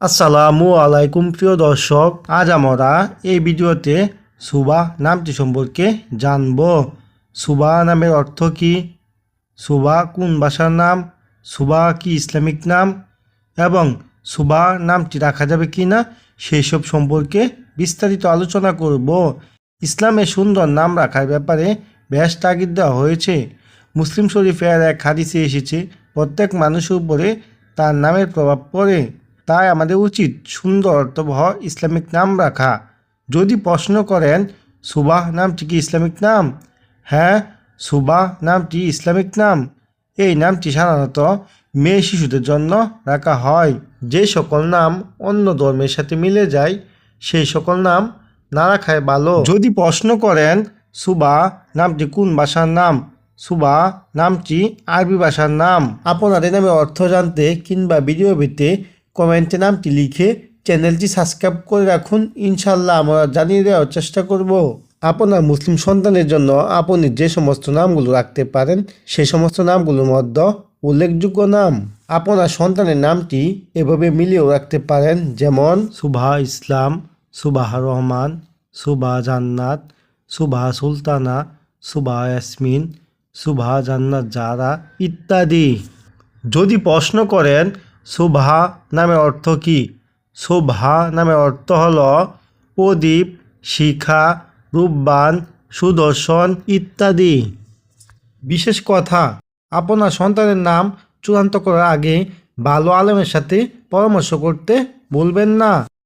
আসসালামু আলাইকুম প্রিয় দর্শক, আজ আমরা এই ভিডিওতে সুবা নামটি সম্পর্কে জানব। সুবা নামের অর্থ কি? সুবা কোন ভাষার নাম? সুবা কি ইসলামিক নাম? এবং সুবা নামটি রাখা যাবে কি না সেই সব সম্পর্কে বিস্তারিত আলোচনা করব। ইসলামের সুন্দর নাম রাখার ব্যাপারে বেশ তাগিদ দেওয়া হয়েছে। মুসলিম শরীফের এক হাদিসে এসেছে, প্রত্যেক মানুষের উপরে তার নামের প্রভাব পড়ে। তাই আমাদের উচিত সুন্দর অর্থবহ ইসলামিক নাম রাখা। যদি প্রশ্ন করেন, সুবাহ নামটি কি ইসলামিক নাম? হ্যাঁ সুবাহ নামটি ইসলামিক নাম। এই নামটি সাধারণত মেয়ে শিশুদের জন্য রাখা হয়। যে সকল নাম অন্য ধর্মের সাথে মিলে যায়, সেই সকল নাম না রাখায় ভালো। যদি প্রশ্ন করেন সুবা নামটি কোন ভাষার নাম? সুবা নামটি আরবি ভাষার নাম। আপনাদের নামে অর্থ জানতে কিংবা ভিডিও পেতে কমেন্টে নামটি লিখে চ্যানেলটি সাবস্ক্রাইব করে রাখুন। ইনশাল্লাহ আমরা জানিয়ে দেওয়ার চেষ্টা করব। আপনার মুসলিম সন্তানের জন্য আপনি যে সমস্ত নামগুলো রাখতে পারেন, সে সমস্ত নামগুলোর মধ্যে উল্লেখযোগ্য নাম। আপনার সন্তানের নামটি এভাবে মিলিয়েও রাখতে পারেন, যেমন সুভা ইসলাম, সুবাহ রহমান সুভা জান্নাত সুভা সুলতানা সুভা ইয়াসমিন সুভা জান্নাত জারা ইত্যাদি। যদি প্রশ্ন করেন শোভা নামে অর্থ কি? শোভা নামে অর্থ হল প্রদীপ, শিখা, রূপবান, সুদর্শন ইত্যাদি। বিশেষ কথা, আপনার সন্তানের নাম চূড়ান্ত করার আগে ভালো আলমের সাথে পরামর্শ করতে বলবেন না।